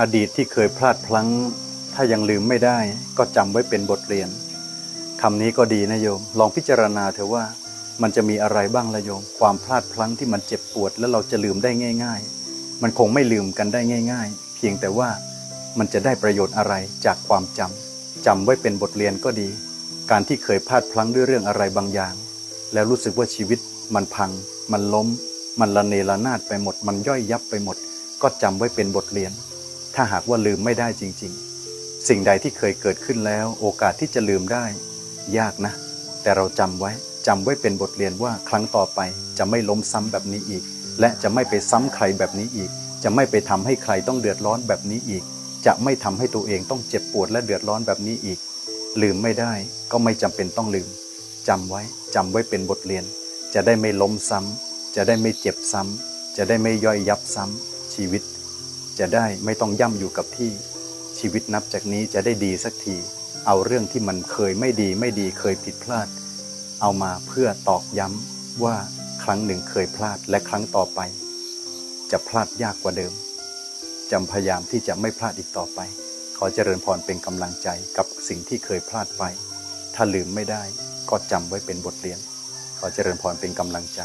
อดีตที่เคยพลาดพลั้ง ถ้ายังลืมไม่ได้ ก็จำไว้เป็นบทเรียนคำนี้ก็ดีนะโยม ลองพิจารณาเถอะว่ามันจะมีอะไรบ้างละโยม ความพลาดพลั้งที่มันเจ็บปวด แล้วเราจะลืมได้ง่าย ๆ มันคงไม่ลืมกันได้ง่าย ๆ เพียงแต่ว่ามันจะได้ประโยชน์อะไรจากความจำจำไว้เป็นบทเรียนก็ดี การที่เคยพลาดพลั้งด้วยเรื่องอะไรบางอย่าง แล้วรู้สึกว่าชีวิตมันพัง มันล้ม มันละเนระนาดไปหมด มันย่อยยับไปหมด ก็จำไว้เป็นบทเรียน ถ้าหากว่าลืมไม่ได้จริง ๆ สิ่งใดที่เคยเกิดขึ้นแล้ว โอกาสที่จะลืมได้ ยากนะ แต่เราจำไว้จำไว้เป็นบทเรียนว่าครั้งต่อไปจะไม่ล้มซ้ำแบบนี้อีก และจะไม่ไปซ้ำใครแบบนี้อีก จะไม่ไปทำให้ใครต้องเดือดร้อนแบบนี้อีก จะไม่ทำให้ตัวเองต้องเจ็บปวดและเดือดร้อนแบบนี้อีก ลืมไม่ได้ก็ไม่จำเป็นต้องลืมจำไว้จำไว้เป็นบทเรียน จะได้ไม่ล้มซ้ำจะได้ไม่เจ็บซ้ำจะได้ไม่ย่อยยับซ้ำชีวิต จะได้ไม่ต้องย่ำอยู่กับที่ชีวิตนับจากนี้จะได้ดีสักที เอาเรื่องที่มันเคยไม่ดีไม่ดีเคยผิดพลาด เอามาเพื่อตอกย้ำว่าครั้งหนึ่งเคยพลาดและครั้งต่อไป จะพลาดยากกว่าเดิมจำพยายามที่จะไม่พลาดอีกต่อไป ขอเจริญพรเป็นกำลังใจกับสิ่งที่เคยพลาดไป ถ้าลืมไม่ได้ก็จำไว้เป็นบทเรียน ขอเจริญพรเป็นกำลังใจ